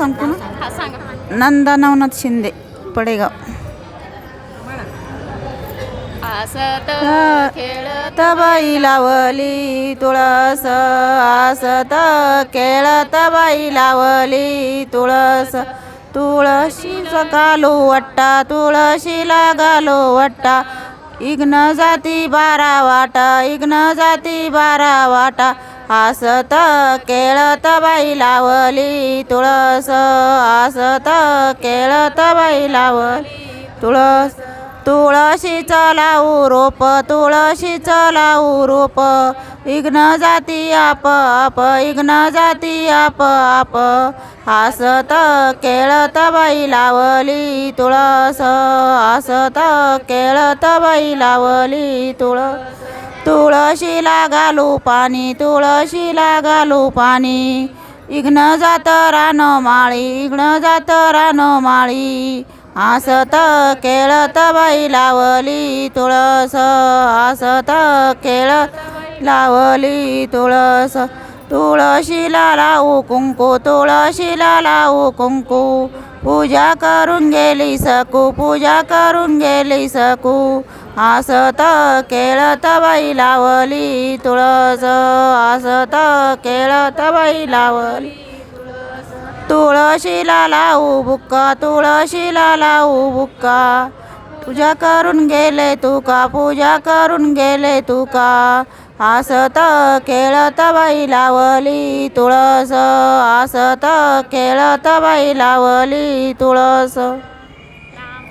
सांगतो ना? सांगा. नंदा नवनाथ शिंदे पडेगाव. खेळत बाई लावली तुळस आसत खेळत बाई लावली तुळस. तुळशीचा गालो वट्टा तुळशीला गालो वट्टा इग्न जाती बारा वाटा इग्न जाती बारा वाटा. आसत केळत बाई लावली तुळस आसत केळत बाई लावली तुळस. तुळशीचं लावू रोप तुळशीचं लावू रोप. इग्न जाती आप आप इग्न जाती आप आप. हसत केळत बाई लावली तुळस हसत केळत बाई लावली तुळस. तुळशीला घालू पाणी तुळशीला घालू पाणी. इग्न जात रान माळी इग्न जात रान माळी. आसत खेळत बाई लावली तुळस आसत केळत लावली तुळस. तुळशीला लावू कुंकू तुळशीला लावू कुंकू. पूजा करून गेली सकू पूजा करून गेली सकू. आसत खेळत बाई लावली तुळस आसत खेळत बाई लावली तुळशीला लावू बुक्का तुळशीला लावू बुक्का. पूजा करून गेले तुका पूजा करून गेले तुका. हसत खेळत बाई लावली तुळस हसत खेळत बाई लावली तुळस.